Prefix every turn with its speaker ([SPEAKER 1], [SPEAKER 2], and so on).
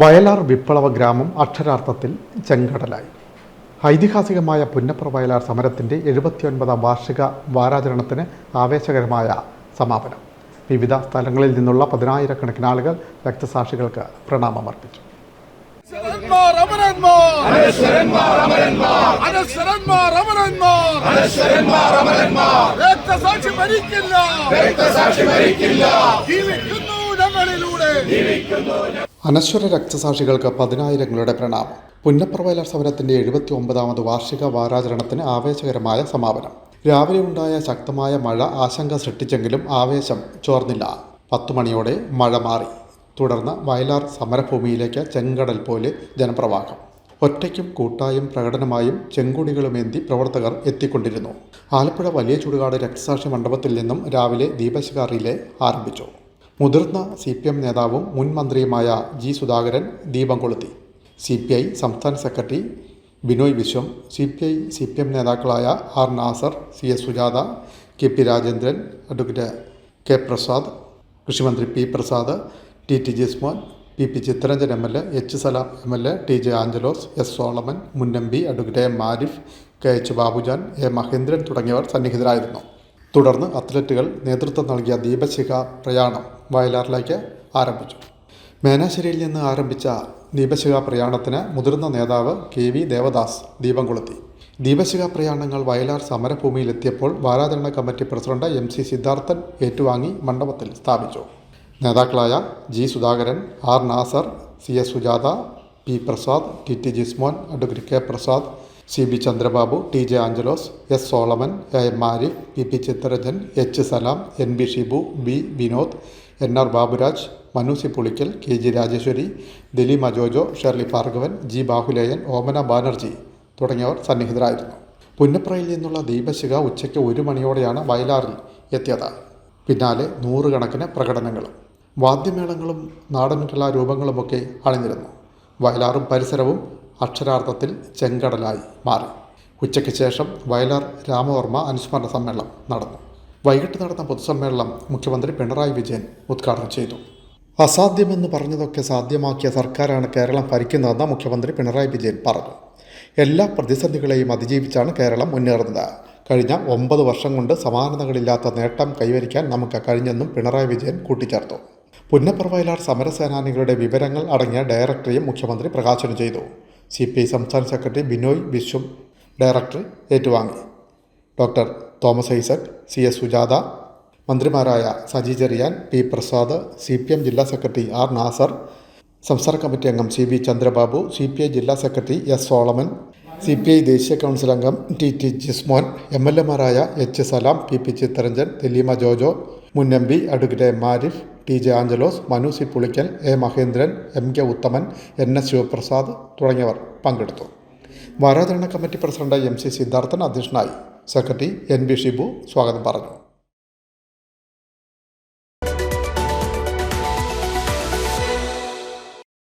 [SPEAKER 1] വയലാർ വിപ്ലവ ഗ്രാമം അക്ഷരാർത്ഥത്തിൽ ചെങ്കടലായി. ഐതിഹാസികമായ പുന്നപ്ര വയലാർ സമരത്തിന്റെ എഴുപത്തിയൊൻപതാം വാർഷിക വാരാചരണത്തിന് ആവേശകരമായ സമാപനം. വിവിധ സ്ഥലങ്ങളിൽ നിന്നുള്ള പതിനായിരക്കണക്കിന് ആളുകൾ രക്തസാക്ഷികൾക്ക് പ്രണാമമർപ്പിച്ചു.
[SPEAKER 2] രക്തസാക്ഷി മരിക്കില്ല! രക്തസാക്ഷി മരിക്കില്ല! ജീവിക്കുന്നു ഞങ്ങളിലൂടെ!
[SPEAKER 1] അനശ്വര രക്തസാക്ഷികൾക്ക് പതിനായിരങ്ങളുടെ പ്രണാമം. പുന്നപ്ര വയലാർ സമരത്തിന്റെ എഴുപത്തി ഒമ്പതാമത് വാർഷിക വാരാചരണത്തിന് ആവേശകരമായ സമാപനം. രാവിലെ ഉണ്ടായ ശക്തമായ മഴ ആശങ്ക സൃഷ്ടിച്ചെങ്കിലും ആവേശം ചോർന്നില്ല. പത്തു മണിയോടെ മഴ മാറി. തുടർന്ന് വയലാർ സമരഭൂമിയിലേക്ക് ചെങ്കടൽ പോലെ ജനപ്രവാഹം. ഒറ്റയ്ക്കും കൂട്ടായും പ്രകടനമായും ചെങ്കുടികളുമേന്തി പ്രവർത്തകർ എത്തിക്കൊണ്ടിരുന്നു. ആലപ്പുഴ വലിയ ചുടുകാട് രക്തസാക്ഷി മണ്ഡപത്തിൽ നിന്നും രാവിലെ ദീപശകാറിലെ ആരംഭിച്ചു. മുതിർന്ന സി പി എം നേതാവും മുൻ മന്ത്രിയുമായ ജി സുധാകരൻ ദീപം കൊളുത്തി. സി പി ഐ സംസ്ഥാന secretary Binoy Viswam C P I C P M നേതാക്കളായ R Nasar C S Sujatha K P Rajendran advocate K Prasad കൃഷിമന്ത്രി P Prasad T T Jismon P P Chitharanjan M L A H Salam M L A T J Angelos S Solomon മുൻ M P advocate M Arif K H Babujan A Mahendran തുടങ്ങിയവർ സന്നിഹിതരായിരുന്നു. തുടർന്ന് അത്ലറ്റുകൾ നേതൃത്വം നൽകിയ ദീപശിഖ പ്രയാണം വയലാറിലേക്ക് ആരംഭിച്ചു. മേനാശ്ശേരിയിൽ നിന്ന് ആരംഭിച്ച ദീപശിഖ പ്രയാണത്തിന് മുതിർന്ന നേതാവ് കെ വി ദേവദാസ് ദീപം കൊളുത്തി. ദീപശിഖ പ്രയാണങ്ങൾ വയലാർ സമരഭൂമിയിലെത്തിയപ്പോൾ വാരാചരണ committee president M C Sidharthan ഏറ്റുവാങ്ങി മണ്ഡപത്തിൽ സ്ഥാപിച്ചു. നേതാക്കളായ G Sudhakaran R Nasar C S Sujatha P Prasad T T Jismon advocate K Prasad C B Chandrababu T J Angelos S Solomon A Arif P P Chitharanjan H Salam N B Shibu B Vinod N R Baburaj Manu C Pulickal K G Rajeswari Daleema Jojo Shirley Bhargavan G Bahuleyan Omana Banerjee തുടങ്ങിയവർ സന്നിഹിതരായിരുന്നു. പുന്നപ്രയിൽ നിന്നുള്ള ദീപശിഖ ഉച്ചയ്ക്ക് ഒരു മണിയോടെയാണ് വയലാറിൽ എത്തിയത്. പിന്നാലെ നൂറുകണക്കിന് പ്രകടനങ്ങളും വാദ്യമേളങ്ങളും നാടൻ കലാരൂപങ്ങളുമൊക്കെ അണിനിരുന്നു. വയലാറും പരിസരവും അക്ഷരാർത്ഥത്തിൽ ചെങ്കടലായി മാറി. ഉച്ചയ്ക്ക് ശേഷം വയലാർ രാമവർമ്മ അനുസ്മരണ സമ്മേളനം നടന്നു. വൈകിട്ട് നടന്ന പൊതുസമ്മേളനം മുഖ്യമന്ത്രി പിണറായി വിജയൻ ഉദ്ഘാടനം ചെയ്തു. അസാധ്യമെന്ന് പറഞ്ഞതൊക്കെ സാധ്യമാക്കിയ സർക്കാരാണ് കേരളം ഭരിക്കുന്നതെന്ന് മുഖ്യമന്ത്രി പിണറായി വിജയൻ പറഞ്ഞു. എല്ലാ പ്രതിസന്ധികളെയും അതിജീവിച്ചാണ് കേരളം മുന്നേറുന്നത്. കഴിഞ്ഞ ഒമ്പത് വർഷം കൊണ്ട് സമാനതകളില്ലാത്ത നേട്ടം കൈവരിക്കാൻ നമുക്ക് കഴിഞ്ഞെന്നും പിണറായി വിജയൻ കൂട്ടിച്ചേർത്തു. പുന്നപ്പറവയലാർ സമരസേനാനികളുടെ വിവരങ്ങൾ അടങ്ങിയ ഡയറക്ടറിയും മുഖ്യമന്ത്രി പ്രകാശനം ചെയ്തു. സി പി ഐ സംസ്ഥാന സെക്രട്ടറി ബിനോയ് വിശ്വം ഡയറക്ടർ ഏറ്റുവാങ്ങി. Doctor Thomas Isaac C S Sujatha മന്ത്രിമാരായ Saji Cherian P Prasad C P M ജില്ലാ സെക്രട്ടറി ആർ നാസർ സംസ്ഥാന കമ്മിറ്റി അംഗം C B Chandrababu C P I ജില്ലാ secretary S Solomon C P I ദേശീയ council അംഗം T T Jismon M L എമാരായ H Salam P P Chitharanjan Daleema Jojo മുൻ M P advocate M Arif T J Angelos Manu C Pulickal A Mahendran M K Uthaman N S Sivaprasad തുടങ്ങിയവർ പങ്കെടുത്തു. വാരാചരണ committee president M C Sidharthan അധ്യക്ഷനായി. Secretary N B Shibu സ്വാഗതം പറഞ്ഞു.